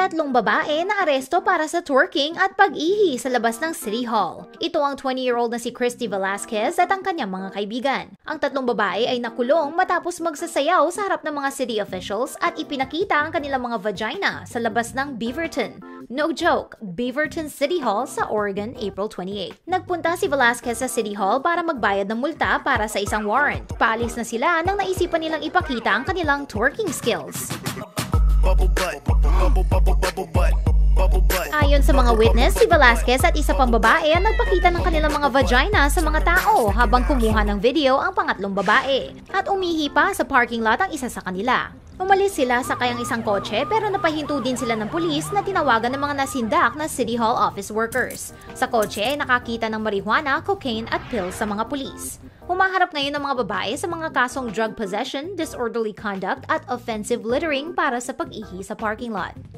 Tatlong babae na aresto para sa twerking at pag-ihi sa labas ng City Hall. Ito ang 20-year-old na si Christy Velasquez at ang kanyang mga kaibigan. Ang tatlong babae ay nakulong matapos magsasayaw sa harap ng mga city officials at ipinakita ang kanilang mga vagina sa labas ng Beaverton. No joke, Beaverton City Hall sa Oregon, April 28. Nagpunta si Velasquez sa City Hall para magbayad ng multa para sa isang warrant. Paalis na sila nang naisipan nilang ipakita ang kanilang twerking skills. bubble Ayon sa mga witness, si Velasquez at isa pang babae ang nagpakita ng kanilang mga vagina sa mga tao habang kumuha ng video ang pangatlong babae. At umihi pa sa parking lot ang isa sa kanila. Umalis sila sa kayang isang kotse pero napahinto din sila ng pulis na tinawagan ng mga nasindak na City Hall office workers. Sa kotse ay nakakita ng marijuana, cocaine at pills sa mga pulis. Humaharap ngayon ang mga babae sa mga kasong drug possession, disorderly conduct at offensive littering para sa pag-ihi sa parking lot.